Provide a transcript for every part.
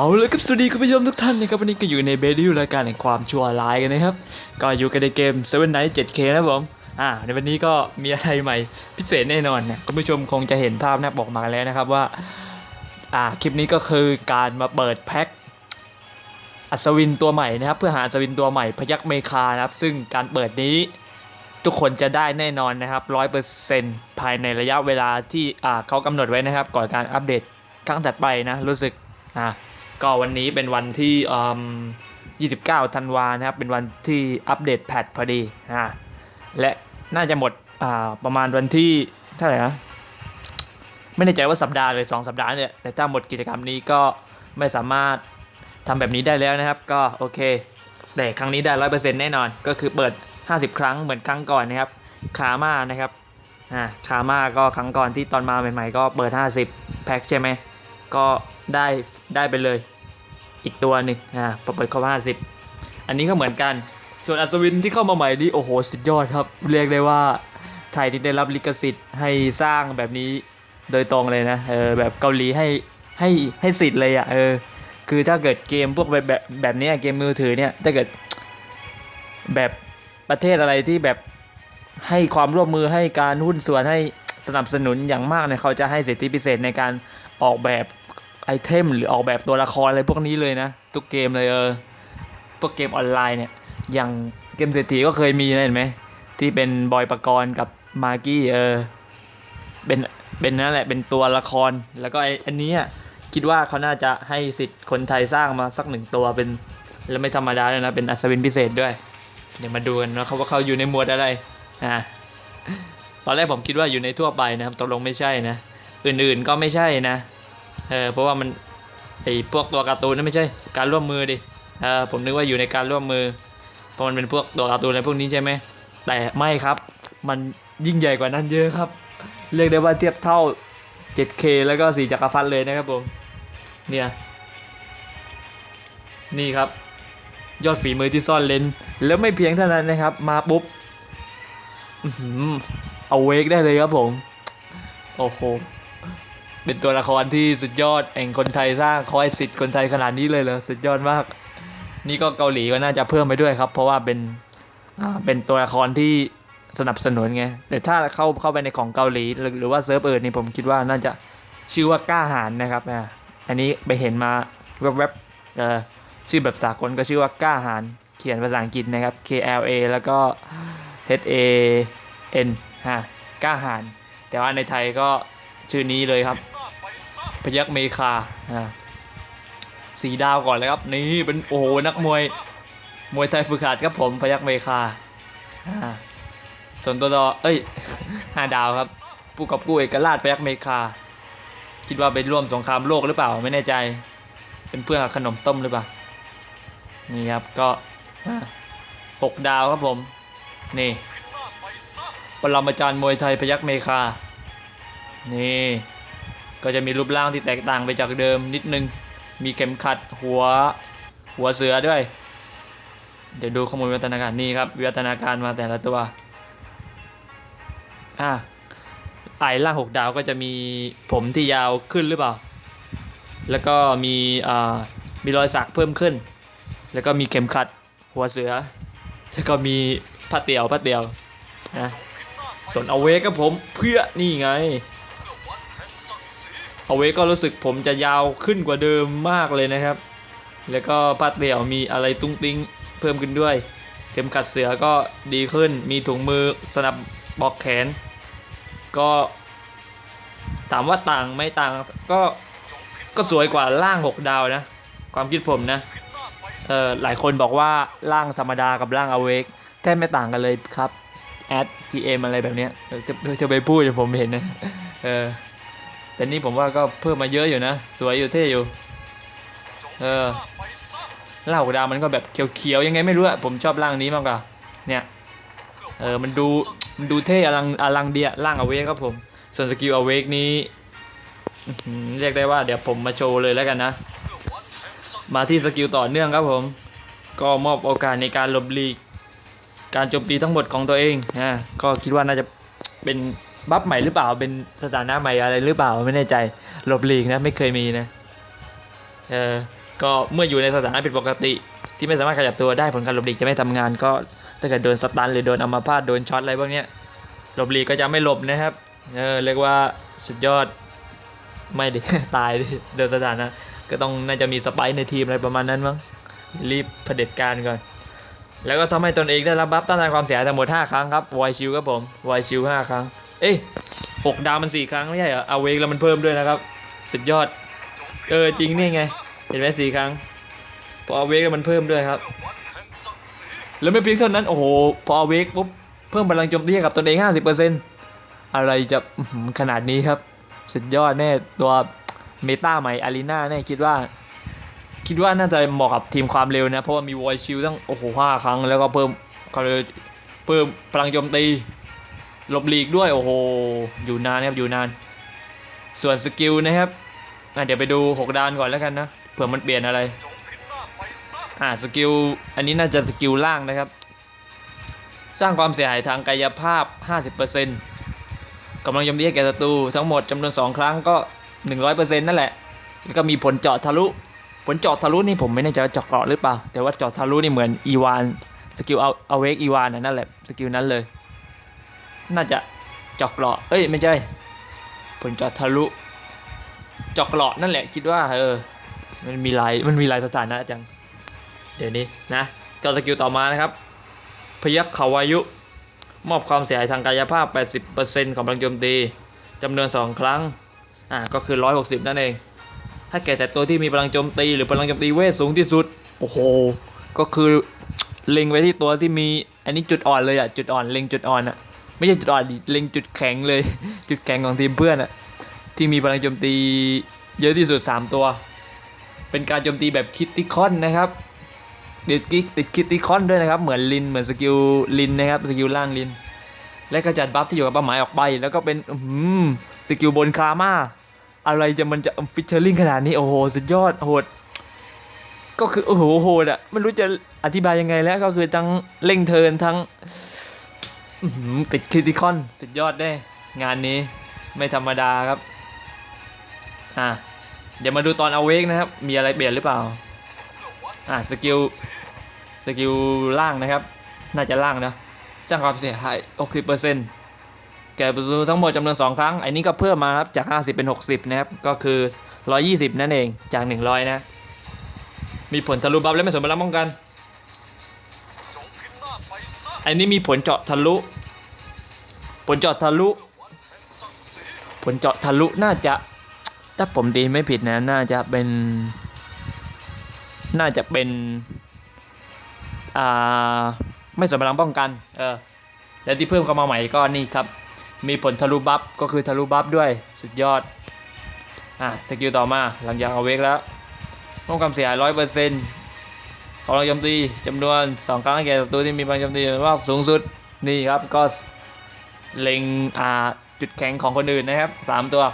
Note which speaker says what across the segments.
Speaker 1: เอาเลยครับสวัสดีคุณผู้ชมทุกท่านนะครับวันนี้ก็อยู่ในเบดิวรายการแห่งความชั่วร้ายกันนะครับ ก็อยู่กันในเกม Seven Nights 7K นะครับผมอ่าในวันนี้ก็มีอะไรใหม่พิเศษแน่นอนนะคุณผู้ชมคงจะเห็นภาพน้าบอกมาแล้วนะครับว่าอ่าคลิปนี้ก็คือการมาเปิดแพ็คอัศวินตัวใหม่นะครับ เพื่อหาอัศวินตัวใหม่พยักเมคานะครับ ซึ่งการเปิดนี้ทุกคนจะได้แน่นอนนะครับร้อยเปอร์เซ็นต์ภายในระยะเวลาที่อ่าเขากำหนดไว้นะครับ ก่อนการอัปเดตครั้งถัดไปนะรู้สึกอ่า ก็วันนี้เป็นวันที่ 29 ธันวานะครับ เป็นวันที่อัปเดตแพทพอดีอ่าและน่าจะหมดอ่าประมาณวันที่เท่าไหร่นะไม่แน่ใจว่าสัปดาห์เลย2สัปดาห์เนี่ยแต่ถ้าหมดกิจกรรมนี้ก็ไม่สามารถทำแบบนี้ได้แล้วนะครับ ก็โอเค แต่ครั้งนี้ได้100%แน่นอน ก็คือเปิด 50 ครั้งเหมือนครั้งก่อนนะครับคาม่านะครับอ่าคาม่าก็ครั้งก่อนที่ตอนมาใหม่ๆ ก็เปิด 50 แพ็คใช่ไหม ก็ได้ได้ไปเลย อีกตัวหนึ่งอ่าพอเปิดเข้าห้าสิบอันนี้ก็เหมือนกัน ส่วนอัศวินที่เข้ามาใหม่นี่โอ้โห สุดยอดครับ เรียกได้ว่าไทยที่ได้รับลิขสิทธิ์ให้สร้างแบบนี้โดยตรงเลยนะเออแบบเกาหลีให้ให้ให้สิทธิ์เลยอะ่ะเออคือถ้าเกิดเกมพวกแบบแบบแบบนี้เกมมือถือเนี่ยถ้าเกิดแบบประเทศอะไรที่แบบให้ความร่วมมือให้การหุ้นส่วนให้สนับสนุนอย่างมากเนี่ยเขาจะให้สิทธิพิเศษในการออกแบบ ไอเทมหรือออกแบบตัวละครอะไรพวกนี้เลยนะ ทุกเกมเลยเออพวกเกมออนไลน์เนี่ย อย่างเกมเศรษฐีก็เคยมีนะเห็นไหม ที่เป็นบอยปกรณ์กับมากี้เออเป็นเป็นนั่นแหละเป็นตัวละครแล้วก็ไออันนี้อะคิดว่าเขาน่าจะให้สิทธิ์คนไทยสร้างมาสักหนึ่งตัวเป็น แล้วไม่ธรรมดาเลยนะ เป็นอัศวินพิเศษด้วย เดี๋ยวมาดูกันว่าเขาว่าเขาอยู่ในหมวดอะไรอ่าตอนแรกผมคิดว่าอยู่ในทั่วไปนะครับตกลงไม่ใช่นะ อื่นๆก็ไม่ใช่นะ เออเพราะว่ามันไอพวกตัวการ์ตูนนั่นไม่ใช่การร่วมมือดิเออผมนึกว่าอยู่ในการร่วมมือเพราะมันเป็นพวกตัวการ์ตูนอะไรพวกนี้ใช่ไหมแต่ไม่ครับ มันยิ่งใหญ่กว่านั้นเยอะครับ เรียกได้ว่าเทียบเท่า 7K แล้วก็สีจักรพรรดิเลยนะครับผมเนี่ยนี่ครับ ยอดฝีมือที่ซ่อนเลนแล้วไม่เพียงเท่านั้นนะครับ มาปุ๊บอเอาเวกได้เลยครับผม โอ้โห เป็นตัวละครที่สุดยอดแห่งคนไทยสร้างคอยสิทธิ์คนไทยขนาดนี้เลยเหรอสุดยอดมาก นี่ก็เกาหลีก็น่าจะเพิ่มไปด้วยครับ เพราะว่าเป็นอ่าเป็นตัวละครที่สนับสนุนไงแต่ถ้าเข้าเข้าไปในของเกาหลีหรือว่าเซิร์ฟเอื่นนี่ผมคิดว่าน่าจะชื่อว่ากล้าหาญนะครับอ่าอันนี้ไปเห็นมาแวบๆเออชื่อแบบสากลก็ชื่อว่ากล้าหาญเขียนภาษาอังกฤษนะครับ K L A แล้วก็ H A N ฮะกล้าหาญแต่ว่าในไทยก็ ชื่อนี้เลยครับ พยักเมคาสีดาวก่อนเลยครับ นี่เป็นโอ้โหนักมวย มวยไทยฝึกหัดครับผมพยักเมคาส่วนตัวต่อเอ้ยห้าดาวครับผู้กับกู้เอกราชพยักเมคา คิดว่าไปร่วมสงครามโลกหรือเปล่าไม่แน่ใจ เป็นเพื่อนกับขนมต้มหรือเปล่านี่ครับก็อ่าหกดาวครับผม นี่ปรมาจารย์มวยไทยพยักเมคา นี่ ก็จะมีรูปร่างที่แตกต่างไปจากเดิมนิดนึง มีเข็มขัดหัวหัวเสือด้วย เดี๋ยวดูข้อมูลวิวัฒนาการนี่ครับวิวัฒนาการมาแต่ละตัวอะไอล่างหกดาวก็จะมีผมที่ยาวขึ้นหรือเปล่า แล้วก็มีอ่ามีรอยสักเพิ่มขึ้น แล้วก็มีเข็มขัดหัวเสือ แล้วก็มีผ้าเตี่ยวผ้าเตี่ยวนะส่วนเอาเวก็ผมเพื่อนี่ไง เอาเวก็รู้สึกผมจะยาวขึ้นกว่าเดิมมากเลยนะครับ แล้วก็พัดเดี่ยวมีอะไรตุ้งติ้งเพิ่มขึ้นด้วย เข็มขัดเสือก็ดีขึ้น มีถุงมือสนับบอกแขน ก็ถามว่าต่างไม่ต่างก็ก็สวยกว่าล่าง 6 ดาวนะ ความคิดผมนะเออหลายคนบอกว่าร่างธรรมดากับร่างอเวกแทบไม่ต่างกันเลยครับแอด GM อะไรแบบเนี้ยเออไปพูดจะผมเห็นนะเออ แต่นี่ผมว่าก็เพิ่มมาเยอะอยู่นะ สวยอยู่เท่อยู่ เออร่างหกดาวมันก็แบบเขียวๆยังไงไม่รู้อะผมชอบร่างนี้มากกว่า เนี่ย เออ มันดู มันดูเท่อลังอลังเดียร่างอเวกครับผม ส่วนสกิลอเวกนี้เรียกได้ว่าเดี๋ยวผมมาโชว์เลยแล้วกันนะ มาที่สกิลต่อเนื่องครับผม ก็มอบโอกาสในการหลบหลีก การโจมตีทั้งหมดของตัวเองนะก็คิดว่าน่าจะเป็น บัฟใหม่หรือเปล่าเป็นสถานะใหม่อะไรหรือเปล่าไม่แน่ใจหลบหลีกนะไม่เคยมีนะเออก็เมื่ออยู่ในสถานะผิดปกติ ที่ไม่สามารถขยับตัวได้ผลการหลบหลีกจะไม่ทำงาน ก็ถ้าเกิดโดนสตันหรือโดนอัมาพาตโดนช็อตอะไรพวกเนี้ยหลบหลีกก็จะไม่หลบนะครับเออเรียกว่าสุดยอดไม่ดิตายดิโดนสถานะก็ต้องน่าจะมีสไปค์ในทีมอะไรประมาณนั้นมั้งรีบเผด็จการก่อน แล้วก็ทำให้ตนเองได้รับบัฟต้านทานความเสียหายทั้งหมด 5 ครั้งครับวอยชิลครับผมวอยชิล5ครั้ง เอ้ยหกดาวมัน4ครั้งไม่ใช่เหรอเอาเวกแล้วมันเพิ่มด้วยนะครับ สุดยอด เออจริงนี่ไง เห็นไหมสี่ครั้ง พอเอาเวกแล้วมันเพิ่มด้วยครับ แล้วไม่เพียงเท่านั้น โอ้โห พอเอาเวกปุ๊บเพิ่มพลังโจมตีกับตนเอง50%อะไรจะอื้อหือขนาดนี้ครับ สุดยอดแน่ตัวเมตาใหม่อารีนาแน่คิดว่า คิดว่าน่าจะเหมาะกับทีมความเร็วนะ เพราะว่ามีวอยชิลตั้งโอ้โหห้าครั้งแล้วก็เพิ่มก็เลยเพิ่มพลังโจมตี หลบหลีกด้วย โอ้โห อยู่นานครับ อยู่นาน ส่วนสกิลนะครับอะเดี๋ยวไปดู 6ดานก่อนแล้วกันนะ เผื่อมันเปลี่ยนอะไร อ่า สกิล อันนี้น่าจะสกิลล่างนะครับ สร้างความเสียหายทางกายภาพ 50%กำลังโจมตีให้แก่ศัตรูทั้งหมดจำนวน 2 ครั้งก็ 100%นั่นแหละ แล้วก็มีผลเจาะทะลุ ผลเจาะทะลุนี่ผมไม่แน่ใจว่าเจาะเกราะหรือเปล่า แต่ว่าเจาะทะลุนี่เหมือนอีวาน สกิลเอาเอาเวกอีวานนั่นแหละ สกิลนั้นเลย น่าจะเจาะเกราะเอ้ยไม่ใช่ผลจะทะลุเจาะเกราะนั่นแหละคิดว่าเออ มันมีลายมันมีลายสถานะจัง เดี๋ยวนี้นะเจ้าสกิลต่อมานะครับ พยัคฆ์เขาวายุ มอบความเสียหายทางกายภาพ 80%ของพลังโจมตีจำนวน 2 ครั้ง อ่าก็คือ 160 นั่นเอง ถ้าแก่แต่ตัวที่มีพลังโจมตี หรือพลังโจมตีเวทสูงที่สุด โอ้โห ก็คือเล็งไว้ที่ตัวที่มี อันนี้จุดอ่อนเลยอะจุดอ่อนเล็งจุดอ่อนอะ ไม่ใช่จุดอ่อนเล็งจุดแข็งเลย จุดแข็งของทีมเพื่อนอะที่มีพลังโจมตีเยอะที่สุด 3 ตัว เป็นการโจมตีแบบคิตติคอนนะครับติดกิกติดคิตติคอนด้วยนะครับ เหมือนลินเหมือนสกิลลินนะครับสกิลล่างลิน และก็จัดบัฟที่อยู่กับเป้าหมายออกไป แล้วก็เป็นอื้อหือสกิลบนคาม่าอะไรจะมันจะฟิชเชอร์ลิงขนาดนี้ โอ้โห สุดยอดโหดก็คือโอ้โหโหดอะไม่รู้จะอธิบายยังไงแล้วก็คือทั้งเร่งเทินทั้ง ติดคริติคอนสุดยอดได้ งานนี้ไม่ธรรมดาครับ อะ เดี๋ยวมาดูตอนเอาเวกนะครับ มีอะไรเปลี่ยนหรือเปล่า อะสกิลสกิลล่างนะครับ น่าจะล่างนะสร้างความเสียหาย60%แก่ประตูทั้งหมดจำนวน 2 ครั้ง อันนี้ก็เพิ่มมาครับจาก 50 เป็น 60 นะครับ ก็คือ 120 นั่นเองจาก 100 นะ มีผลทะลุบัฟและไม่สมบัติป้องกัน อันนี้มีผลเจาะทะลุ ผลเจาะทะลุ ผลเจาะทะลุน่าจะ ถ้าผมตีไม่ผิดนะ น่าจะเป็น น่าจะเป็น อ่า ไม่สมบัติป้องกัน เออ แล้วที่เพิ่มเข้ามาใหม่ก็นี่ครับ มีผลทะลุบัฟ ก็คือทะลุบัฟด้วย สุดยอด อะ สกิลต่อมา หลังจากเอาเวกแล้วป้องกันเสียหายร้อยเปอร์เซ็นต์ ของเราโจมตีจำนวนสองครั้งแก่ศัตรูที่มีพลังโจมตีมากสูงสุดนี่ครับก็เล็งอ่าจุดแข็งของคนอื่นนะครับสามตัว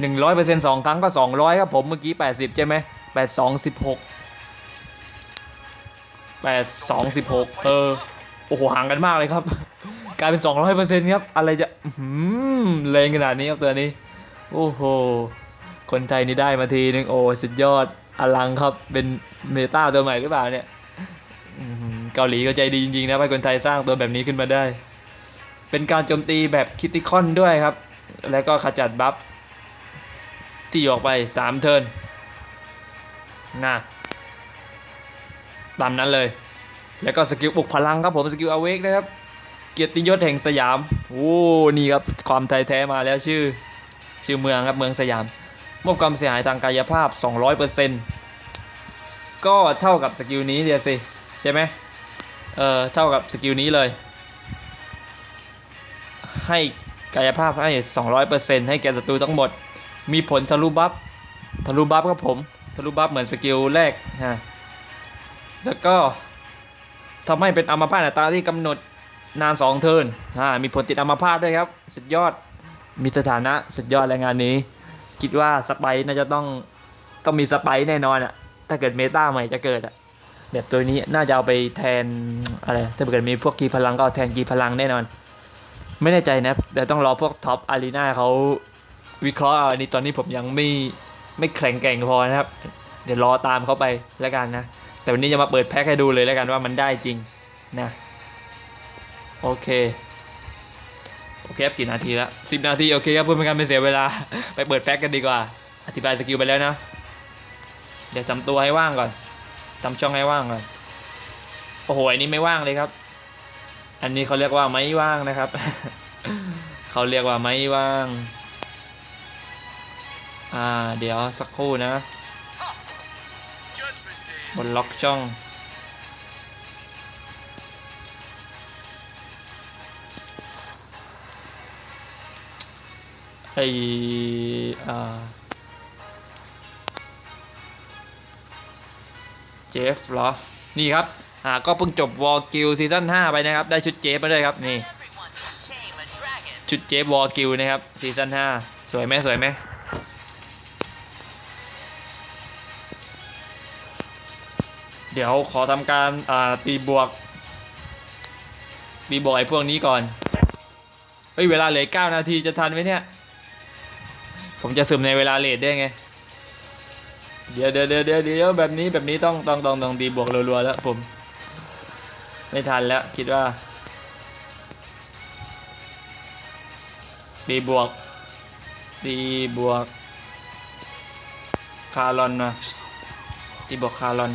Speaker 1: หนึ่งร้อยเปอร์เซ็นต์สองครั้งก็สองร้อยครับผมเมื่อกี้แปดสิบใช่ไหมแปดสองสิบหกแปดสองสิบหกเออโอ้โหห่างกันมากเลยครับ กลายเป็น200%ครับ อะไรจะอื้อหือแรงขนาดนี้ครับตัวนี้ โอ้โห คนไทยนี่ได้มาทีนึงโอ้สุดยอด อลังครับเป็นเมตาตัวใหม่หรือเปล่าเนี่ยเกาหลีก็ใจดีจริงๆนะให้คนไทยสร้างตัวแบบนี้ขึ้นมาได้ เป็นการโจมตีแบบคิติคอนด้วยครับ แล้วก็ขจัดบัฟที่ออกไป 3 เทิร์นนะตามนั้นเลย แล้วก็สกิลปลุกพลังครับผมสกิลอเวกนะครับ เกียรติยศแห่งสยาม โอ้ นี่ครับความไทยแท้มาแล้วชื่อ ชื่อเมืองครับเมืองสยาม มอบความเสียหายทางกายภาพ 200%ก็เท่ากับสกิลนี้เดียวสิใช่ไหมเออเท่ากับสกิลนี้เลย ให้กายภาพให้ 200%ให้แก่ศัตรูทั้งหมด มีผลทะลุบัฟทะลุบัฟครับผมทะลุบัฟเหมือนสกิลแรกฮะแล้วก็ทำให้เป็นอัมพาตอัตราที่กำหนดนาน2เทิร์นมีผลติดอัมพาตด้วยครับ สุดยอด มีสถานะสุดยอดแรงงานนี้ คิดว่าสไปน่าจะต้องต้องมีสไปร์แน่นอนอะถ้าเกิดเมตาใหม่จะเกิดอะแบบตัวนี้น่าจะเอาไปแทนอะไรถ้าเกิดมีพวกกีพลังก็เอาแทนกีพลังแน่นอน ไม่แน่ใจนะแต่ต้องรอพวกท็อปอารีนาเขาวิเคราะห์เอาอันนี้ตอนนี้ผมยังไม่ไม่แข็งแกร่งพอนะครับ เดี๋ยวรอตามเขาไปแล้วกันนะ แต่วันนี้จะมาเปิดแพ็คให้ดูเลยแล้วกันว่ามันได้จริงนะ โอเค โอเคครับกี่นาทีแล้วสิบนาทีโอเคครับเพื่อไม่ให้การเป็นเสียเวลา ไปเปิดแพ็คกันดีกว่า อธิบายสกิลไปแล้วนะ เดี๋ยวทำตัวให้ว่างก่อนทำช่องให้ว่างก่อน โอ้โหอันนี้ไม่ว่างเลยครับ อันนี้เขาเรียกว่าไม่ว่างนะครับ เขาเรียกว่าไม่ว่าง อ่า เดี๋ยวสักครู่นะบนล็อกช่อง ไออ่าเจฟเหรอ นี่ครับอ่าก็เพิ่งจบวอลกิลซีซั่น5ไปนะครับ ได้ชุดเจฟมาด้วยครับ นี่ ชุดเจฟวอลกิลนะครับซีซั่น5สวยไหมสวยไหมเดี๋ยวขอทำการอ่าตีบวกตีบวกไอ้พวกนี้ก่อน เฮ้ย เวลาเหลือ9นาทีจะทันไหมเนี่ย ผมจะซึมในเวลาเลทได้ไง เดี๋ยวเดี๋ยวเดี๋ยวเดี๋ยวเดี๋ยวแบบนี้แบบนี้ต้องต้องต้องต้องตีบวกรัวๆแล้วผม ไม่ทันแล้วคิดว่าตีบวกตีบวก คารอนมาตีบวกคารอน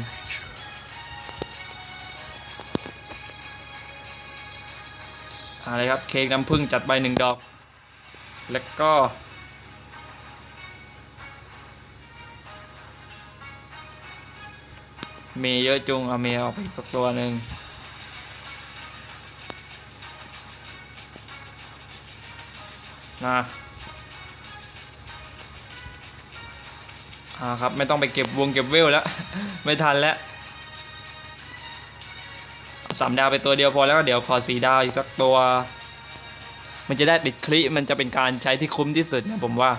Speaker 1: อะไรครับเค้กน้ำผึ้งจัดไปหนึ่งดอก แล้วก็ เมย์เยอะจุงเอาเมย์ออกไปอีกสักตัวหนึ่งนะอ่าครับ ไม่ต้องไปเก็บวงเก็บเวลแล้ว ไม่ทันแล้วสามดาวไปตัวเดียวพอแล้วเดี๋ยวขอสีดาวอีกสักตัว มันจะได้ติดคลิมันจะเป็นการใช้ที่คุ้มที่สุดนะผมว่า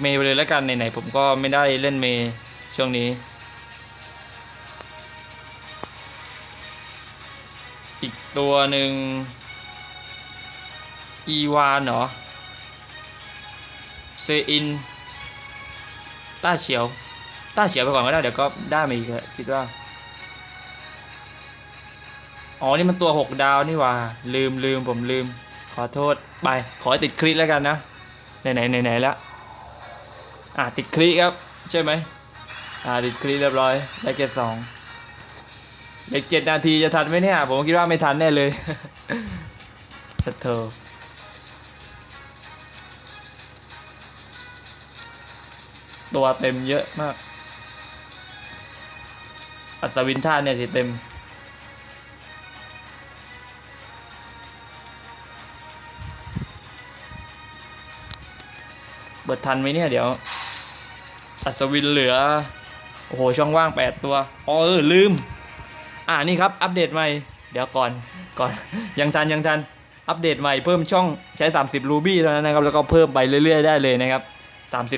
Speaker 1: เมย์ไปเลยแล้วกันไหนๆผมก็ไม่ได้เล่นเมย์ ช่วงนี้ อีกตัวหนึ่งอีวานเหรอ เซอิน ต้าเฉียว ต้าเฉียวไปก่อนก็ได้ เดี๋ยวก็ได้มาอีกคิดว่า อ๋อ นี่มันตัวหกดาวนี่ว่า ลืมลืมผมลืม ขอโทษ ไป ขอติดคลิปแล้วกันนะ ไหนไหนไหนไหนแล้วอะ ติดคลิปครับ ใช่ไหม อ่าติดคลิปเรียบร้อยได้เกรดสองเด็กเจ็ดนาทีจะทันไหมเนี่ย ผมคิดว่าไม่ทันแน่เลยสัตเธอตัวเต็มเยอะมาก อัศวินท่าเนี่ยสิเต็ม เบิดทันไหมเนี่ยเดี๋ยว อัศวินเหลือ โอ้โห ช่องว่างแปดตัวอ๋อเออลืม อ่านี่ครับ อัปเดตใหม่ เดี๋ยวก่อน ก่อน ยังทัน ยังทัน อัปเดตใหม่ เพิ่มช่องใช้ 30รูบี้เท่านั้นนะครับ แล้วก็เพิ่มไปเรื่อย ๆ ได้เลยนะครับ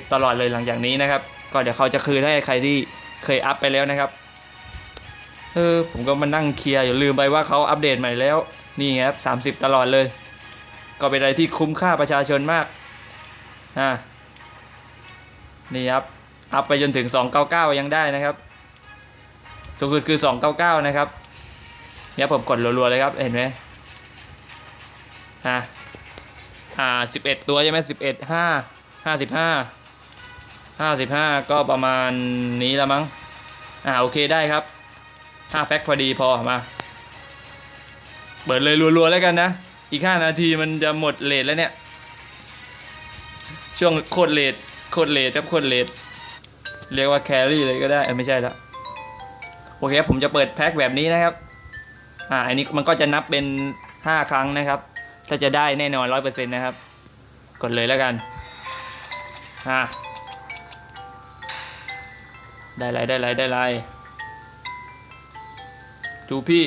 Speaker 1: 30 ตลอดเลยหลังจากนี้นะครับ ก็เดี๋ยวเขาจะคืนให้ใครที่เคยอัพไปแล้วนะครับ เออ ผมก็มานั่งเคลียร์อยู่ลืมไปว่าเขาอัปเดตใหม่แล้ว นี่ครับ 30 ตลอดเลย ก็เป็นอะไรที่คุ้มค่าประชาชนมาก อ่า นี่ครับ อัพไปจนถึง 299 ยังได้นะครับ สูงสุดคือ 299 นะครับ เนี่ยผมกดรัวๆเลยครับ เห็นไหมอ่าอ่า11ตัวใช่ไหม11 5 55 55ก็ประมาณนี้ละมั้ง อ่าโอเคได้ครับ5แพ็คพอดีพอมา เปิดเลยรัวๆแล้วกันนะ อีก5นาทีมันจะหมดเลทแล้วเนี่ย ช่วงโคตรเลทโคตรเลทครับโคตรเลท เรียกว่าแครี่เลยก็ได้เออไม่ใช่ละโอเคผมจะเปิดแพ็คแบบนี้นะครับ อ่าอันนี้มันก็จะนับเป็น 5 ครั้งนะครับ ถ้าจะได้แน่นอน100%นะครับ กดเลยแล้วกันอ่าได้ไรได้ไรได้ไรดูพี่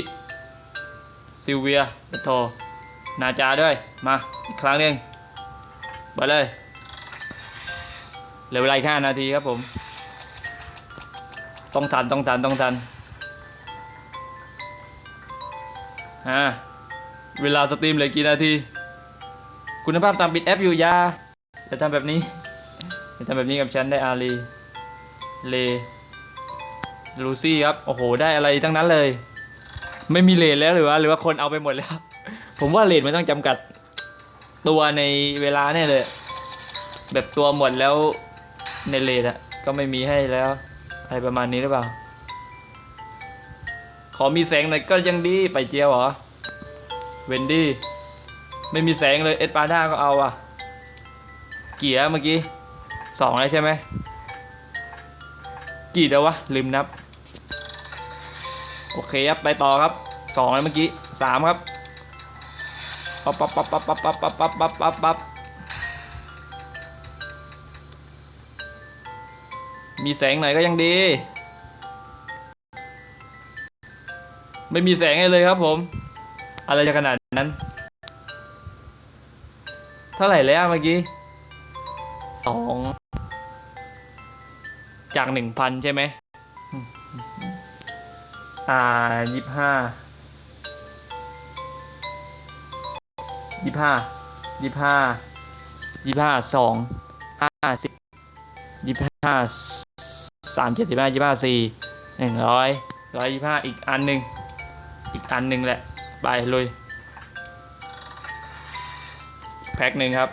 Speaker 1: ซิลเวียปะโทนาจาด้วย มาอีกครั้งหนึ่งไปเลยเหลือเวลาอีกห้านาทีครับผม ต้องทันต้องทันต้องทันอ่าเวลาสตรีมเหลือกี่นาที คุณภาพตามปิดแอปอยู่ยาอย่าทำแบบนี้อย่าทำแบบนี้กับฉันได้อาลีเลลูซี่ครับ โอ้โห ได้อะไรทั้งนั้นเลย ไม่มีเลทแล้วหรือว่า หรือว่าคนเอาไปหมดแล้ว ผมว่าเลทมันต้องจำกัดตัวในเวลาแน่เลย แบบตัวหมดแล้วในเลทอะก็ไม่มีให้แล้ว อะไรประมาณนี้หรือเปล่า ขอมีแสงหน่อยก็ยังดี ไปเจียวเหรอ เวนดี้ ไม่มีแสงเลย เอ็ดปาด้าก็เอาอะเกียร์เมื่อกี้สองแล้วใช่ไหม กี่แล้ววะ ลืมนับ โอเคครับ ไปต่อครับสองแล้วเมื่อกี้สามครับปั๊บปั๊บปั๊บปั๊บปั๊บปั๊บปั๊บปั๊บปั๊บ มีแสงหน่อยก็ยังดี ไม่มีแสงให้เลยครับผม อะไรจะขนาดนั้น เท่าไหร่แล้วเมื่อกี้สองจากหนึ่งพันใช่ไหมอืมอืมอืมอ่ายี่ห้า ยี่ห้า ยี่ห้า ยี่ห้าสอง ห้าสิบ ยี่ห้า สามเจ็ดสิบห้ายี่ห้าสี่หนึ่งร้อยร้อยยี่ห้าอีกอันหนึ่งอีกอันหนึ่งแหละ ไปลุย แพ็คหนึ่งครับ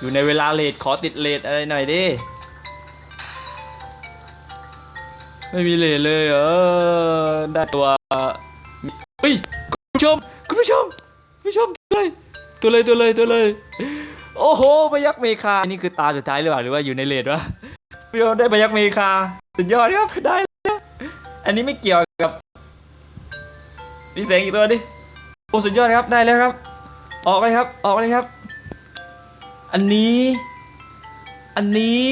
Speaker 1: อยู่ในเวลาเลทขอติดเลทอะไรหน่อยดิ ไม่มีเลทเลยเออได้ตัวเฮ้ยคุณผู้ชม คุณผู้ชมคุณผู้ชมตัวเลยตัวเลยตัวเลยตัวเลย โอ้โหพยักเมคาอันนี้คือตาสุดท้ายหรือเปล่าหรือว่าอยู่ในเลทวะ คุณผู้ชมได้พยักเมคาสุดยอดครับได้แล้วอันนี้ไม่เกี่ยวกับพี่แสงอีกตัวดิโอ้สุดยอดครับได้แล้วครับ ออกไปครับออกเลยครับ อันนี้ อันนี้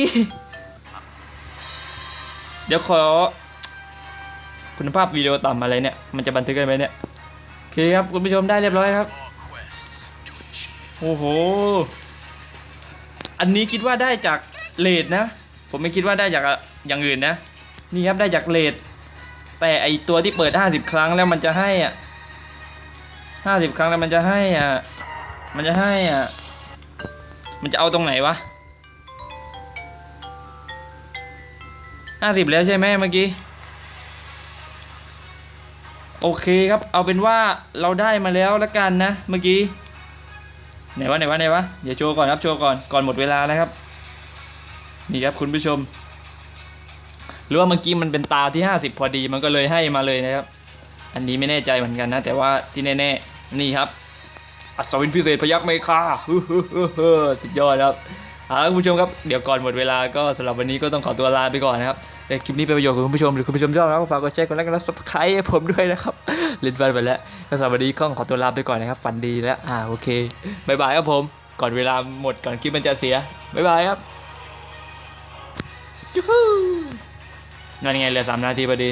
Speaker 1: เดี๋ยวขอ คุณภาพวิดีโอต่ำอะไรเนี่ย มันจะบันทึกได้ไหมเนี่ยโอเคครับคุณผู้ชมได้เรียบร้อยครับโอ้โหอันนี้คิดว่าได้จากเลดนะ ผมไม่คิดว่าได้จากอย่างอื่นนะ นี่ครับได้จากเลดแต่ไอตัวที่เปิด50ครั้งแล้วมันจะให้อะ50ครั้งแล้วมันจะให้อะ มันจะให้อะ มันจะเอาตรงไหนวะห้าสิบแล้วใช่ไหมเมื่อกี้ โอเคครับ เอาเป็นว่าเราได้มาแล้วละกันนะ เมื่อกี้ ไหนวะไหนวะไหนวะ เดี๋ยวโชว์ก่อนครับ โชว์ก่อน ก่อนหมดเวลานะครับ นี่ครับคุณผู้ชม หรือว่าเมื่อกี้มันเป็นตาที่ห้าสิบพอดีมันก็เลยให้มาเลยนะครับ อันนี้ไม่แน่ใจเหมือนกันนะ แต่ว่าที่แน่ๆนี่ครับอัศวินพิเศษพยักเมฆาสุดยอดครับเอาคุณผู้ชมครับ เดี๋ยวก่อนหมดเวลาก็สำหรับวันนี้ก็ต้องขอตัวลาไปก่อนนะครับแต่คลิปนี้เป็นประโยชน์กับคุณผู้ชม หรือคุณผู้ชมชอบแล้วก็ฝากกดแชร์กดไลค์กดซับสไครต์ให้ผมด้วยนะครับเล่นฟันไปแล้วก็สำหรับวันนี้ก็ขอตัวลาไปก่อนนะครับฝันดีแล้วอ่าโอเคบายบายครับผม ก่อนเวลาหมดก่อนคลิปมันจะเสียบายบายครับ ยูฮูนั่นไงเหลือสามนาทีพอดี